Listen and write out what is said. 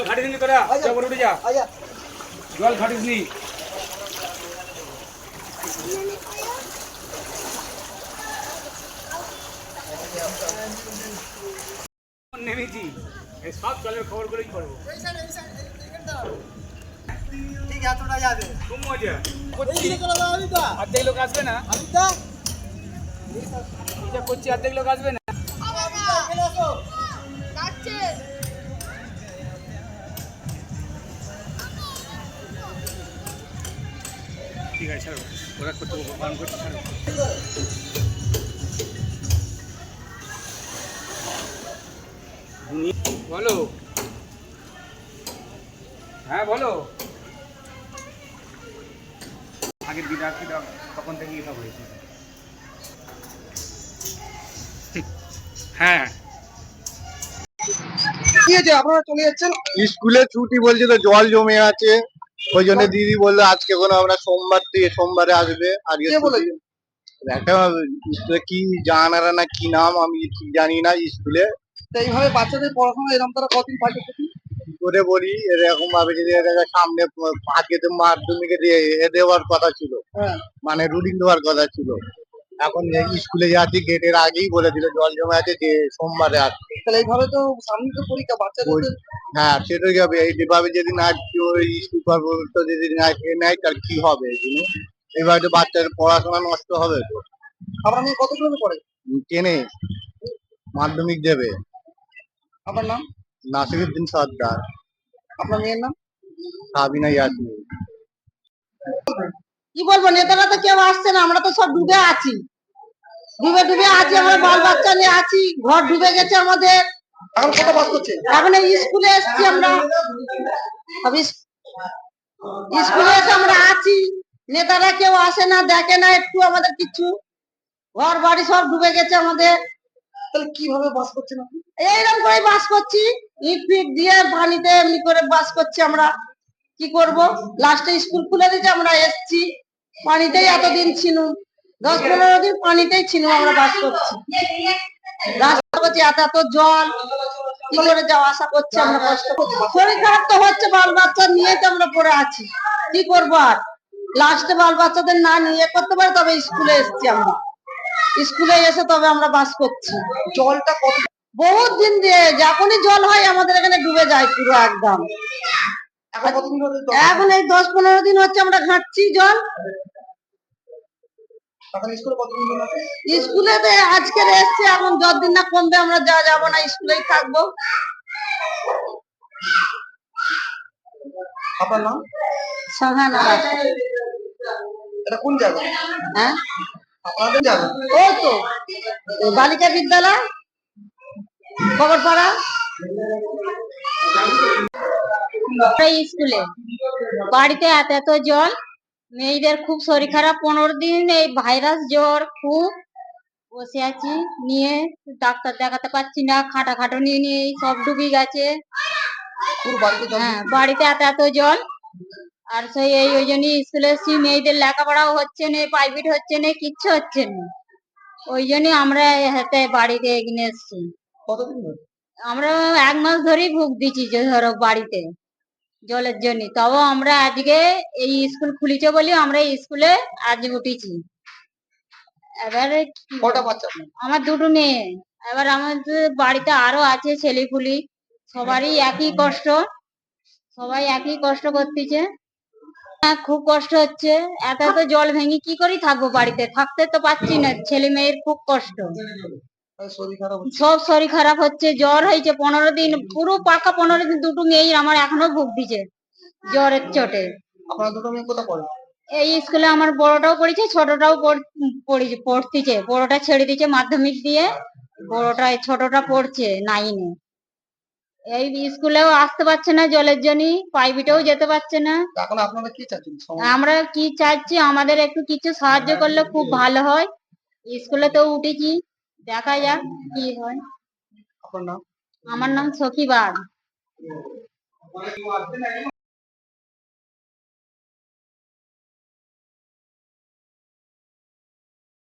যা আচ্ছা। যা। বলে উঠে যা। জল ঘাটিস নি। নেমেছি। এই সব জলের খবরগুলোই করব ঠিক এতটা যাবে। খুব মজা। অর্ধেক লোক আসবে না? করছি অর্ধেক লোক আসবে না? ঠিক আছে ছাড়ো ওরা করতে বান করতে ছাড়ো। বলো। হ্যাঁ বলো। আগের বিধায়ক বিধায়ক তখন থেকে এটা হয়েছে হ্যাঁ। কি হয়েছে? আপনারা চলে যাচ্ছেন? স্কুলে ছুটি বলছে তো জল জমে আছে। ওই জন্য দিদি বলল আজকে কোনো আমরা সোমবার থেকে সোমবারে আসবে আজকে একটা স্কুলে কি জানারা না কি নাম আমি ঠিক জানি না স্কুলে। এইভাবে বাচ্চাদের পড়াশোনা এরকম তারা কতদিন করে বলি এরকম ভাবে যদি সামনে আজকে তো মাধ্যমিকে দেওয়ার কথা ছিল। হ্যাঁ। মানে রুলিং দেওয়ার কথা ছিল। এখন স্কুলে যাচ্ছি গেটের আগেই বলে দিল জল জমে আছে যে সোমবারে আসবে। তাহলে এইভাবে তো সামনে তো পরীক্ষা বাচ্চাদের হ্যাঁ সেটাই হবে। এইভাবে যদি না ওই কর্মকর্তা তো যদি না খেয়ে নেয় তার কি হবে এগুলো এইভাবে তো বাচ্চাদের পড়াশোনা নষ্ট হবে তো। আপনার মেয়ে কত কিলোমিটার পড়ে? কেনে মাধ্যমিক দেবে। আপনার নাম? নাসিরুদ্দিন সর্দার। আপনার মেয়ের নাম? সাবিনা ইয়াসমিন। কি বলব নেতারা তো কেউ আসছে না আমরা তো সব ডুবে আছি। ডুবে ডুবে আছি আমরা বাল বাচ্চা নিয়ে আছি ঘর ডুবে গেছে আমাদের। এখন কত বাস করছে? এখন এই স্কুলে এসছি আমরা। স্কুলে এসে আমরা আছি। নেতারা কেউ আসে না দেখে না একটু আমাদের কিছু। ঘর বাড়ি সব ডুবে গেছে আমাদের। তাহলে কীভাবে বাস করছেন আপনি? এইরকম করে বাস করছি। ইট ফিট দিয়ে পানিতে এমনি করে বাস করছি আমরা। কি করব? লাস্টে স্কুল খুলে দিয়েছে আমরা এসছি। পানিতেই এতদিন ছিল দশ পনেরো দিন পানিতেই ছিল আমরা বাস করছি। রাস্তা করছি এত এত জল। কি করে যাওয়া আসা করছি আমরা কষ্ট শরীর খারাপ তো হচ্ছে বাল বাচ্চা নিয়ে তো আমরা পড়ে আছি। কি করব আর? লাস্টে বাল বাচ্চাদের না নিয়ে করতে পারে তবে স্কুলে এসছি আমরা। স্কুলে এসে তবে আমরা বাস করছি। জলটা কত বহুত দিন দিয়ে যখনই জল হয় আমাদের এখানে ডুবে যায় পুরো একদম। এখন এই দশ পনেরো দিন হচ্ছে আমরা ঘাঁটছি জল। স্কুলে আজকে এসছে এখন যতদিন না কমবে আমরা যা যাব না স্কুলেই থাকব। আপনার নাম? সাহানা। এটা কোন জায়গা? হ্যাঁ? আপনাদের জায়গা? ও তো বালিকা বিদ্যালয়? খবরপাড়া? স্কুলে বাড়িতে এত এত জল মেয়েদের খুব শরীর খারাপ। পনেরো দিন এই ভাইরাস জ্বর খুব। বসে আছি নিয়ে ডাক্তার দেখাতে পারছি না খাটা খাটুনি নিয়ে সব ডুবে গেছে। বাড়িতে হ্যাঁ বাড়িতে এত এত জল। আর সেই এই ওই জন্য স্কুলে এসছি মেয়েদের লেখাপড়াও হচ্ছে না প্রাইভেট হচ্ছে না কিচ্ছু হচ্ছে না। ওই জন্য আমরা হাতে বাড়িতে এগিয়ে এসছি। আমরা এক মাস ধরেই ভুগ দিচ্ছি যে ধরো বাড়িতে। জলের জন্য। তবে আমরা আজকে এই স্কুল খুলেছে বলে আমরা এই স্কুলে আজ উঠেছি। এবারে কটা বাচ্চা? আমার দুটো মেয়ে। এবার আমাদের বাড়িতে আরও আছে ছেলেপুলি সবারই একই কষ্ট। সবাই একই কষ্ট করতেছে। হ্যাঁ, খুব কষ্ট হচ্ছে। এত এত জল ভেঙে কি করে থাকব বাড়িতে? থাকতে তো পাচ্ছি না। ছেলে মেয়ের খুব কষ্ট। সব শরীর খারাপ হচ্ছে জ্বর হয়েছে পনেরো দিন পুরো পাকা পনেরো দিন দুটো মেয়েই আমার এখনও ভুগতিছে জ্বরের চোটে। আপনার দুটো মেয়ে কোথায় পড়ে? এই স্কুলে আমার বড়টাও পড়েছে ছোটটাও পড়- পড়েছে পড়তিছে বড়টা ছেড়ে দিয়েছে মাধ্যমিক দিয়ে বড়টা ছোটটা পড়ছে নাইনে এই স্কুলেও আসতে পারছে না জলের জন্য প্রাইভেটেও যেতে পারছে না। এখন আপনারা কি চাচ্ছেন? আমরা কি চাচ্ছি আমাদের একটু কিছু সাহায্য করলে খুব ভালো হয়। স্কুলে তো উঠেছি। দেখা যাক কি হয়। আমার নাম সখী বাগ।